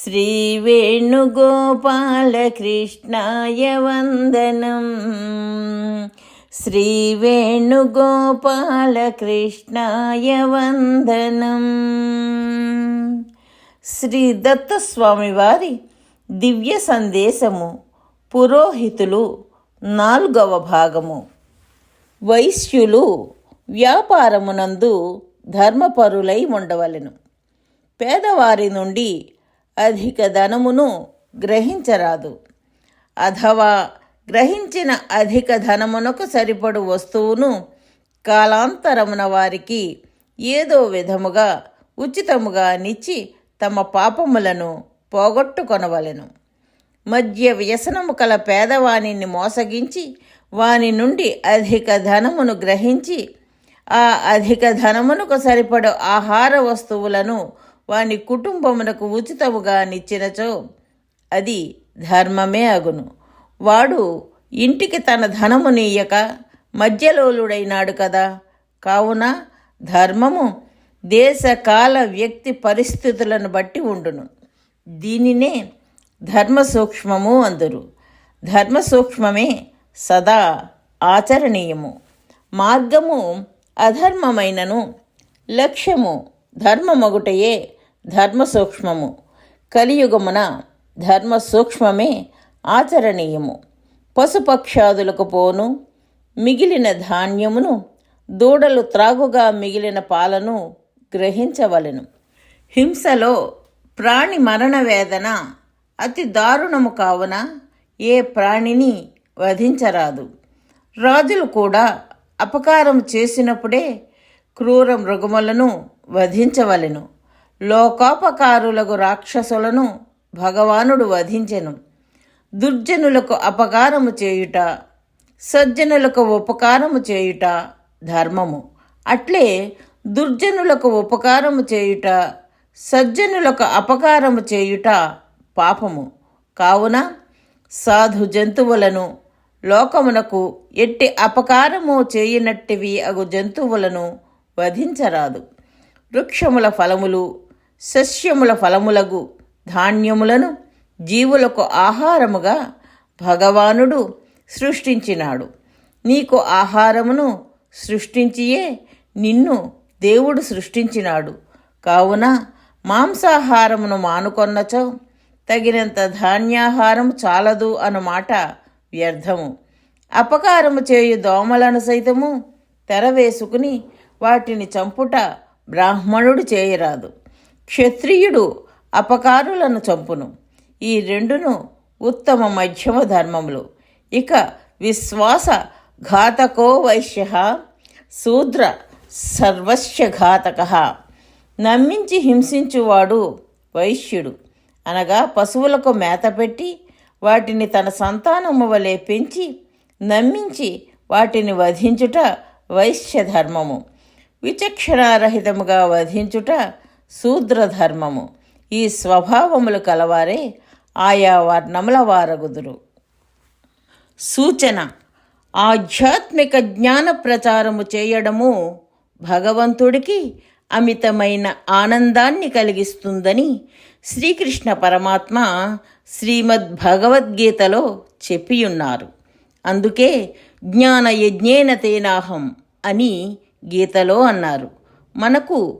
श्रीवेणुगोपालकृष्णाय वन्दनम् శ్రీవేణుగోపాలకృష్ణాయ వందనం శ్రీ దత్తస్వామి వారి దివ్య సందేశము పురోహితులు నాలుగవ భాగము వైశ్యులు వ్యాపారమునందు ధర్మపరులై ఉండవలెను పేదవారి నుండి అధిక ధనమును గ్రహించరాదు. అథవా గ్రహించిన అధిక ధనమునకు సరిపడు వస్తువును కాలాంతరమున వారికి ఏదో విధముగా ఉచితముగా నిచ్చి తమ పాపములను పోగొట్టుకొనవలెను. మధ్య వ్యసనము కల పేదవాణిని మోసగించి వాని నుండి అధిక ధనమును గ్రహించి ఆ అధిక ధనమునకు సరిపడు ఆహార వస్తువులను వాని కుటుంబమునకు ఉచితముగా నిచ్చినచో అది ధర్మమే అగును. వాడు ఇంటికి తన ధనము నీయక మధ్యలోలుడైనాడు కదా. కావున ధర్మము దేశకాల వ్యక్తి పరిస్థితులను బట్టి ఉండును. దీనినే ధర్మ సూక్ష్మము అందురు. ధర్మ సూక్ష్మమే సదా ఆచరణీయము. మార్గము అధర్మమైనను లక్ష్యము ధర్మమగుటయే ధర్మ సూక్ష్మము కలియుగమున ధర్మ సూక్ష్మమే ఆచరణీయము. పశుపక్షాదులకు పోను మిగిలిన ధాన్యమును దూడలు త్రాగుగా మిగిలిన పాలను గ్రహించవలెను. హింసలో ప్రాణి మరణ వేదన అతి దారుణము కావున ఏ ప్రాణిని వధించరాదు. రాజులు కూడా అపకారం చేసినప్పుడే క్రూర మృగములను వధించవలెను. లోకోపకారులకు రాక్షసులను భగవానుడు వధించెను. దుర్జనులకు అపకారము చేయుట సజ్జనులకు ఉపకారము చేయుట ధర్మము. అట్లే దుర్జనులకు ఉపకారము చేయుట సజ్జనులకు అపకారము చేయుట పాపము. కావున సాధు జంతువులను లోకమునకు ఎట్టి అపకారము చేయనట్టివి అగు జంతువులను వధించరాదు. వృక్షముల ఫలములు సస్యముల ఫలములగు ధాన్యములను జీవులకు ఆహారముగా భగవానుడు సృష్టించినాడు. నీకు ఆహారమును సృష్టించియే నిన్ను దేవుడు సృష్టించినాడు. కావున మాంసాహారమును మానుకొన్నచో తగినంత ధాన్యాహారం చాలదు అన్నమాట వ్యర్థము. అపకారము చేయు దోమలను సైతము తెరవేసుకుని వాటిని చంపుట బ్రాహ్మణుడు చేయరాదు. క్షత్రియుడు అపకారులను చంపును. ఈ రెండును ఉత్తమ మధ్యమ ధర్మములు. ఇక విశ్వాస ఘాతకో వైశ్య శూద్ర సర్వస్య ఘాతక. నమ్మించి హింసించువాడు వైశ్యుడు. అనగా పశువులకు మేత పెట్టి వాటిని తన సంతానము వలె పెంచి నమ్మించి వాటిని వధించుట వైశ్య ధర్మము. విచక్షణారహితముగా వధించుట శూద్రధర్మము. ఈ స్వభావములు కలవారే ఆయా వర్ణముల వారగుదురు సూచన ఆధ్యాత్మిక జ్ఞాన ప్రచారము చేయడము భగవంతుడికి అమితమైన ఆనందాన్ని కలిగిస్తుందని శ్రీకృష్ణ పరమాత్మ శ్రీమద్ భగవద్గీతలో చెప్పియున్నారు. అందుకే జ్ఞాన యజ్ఞేన తేనాహం అని గీతలో అన్నారు. మనకు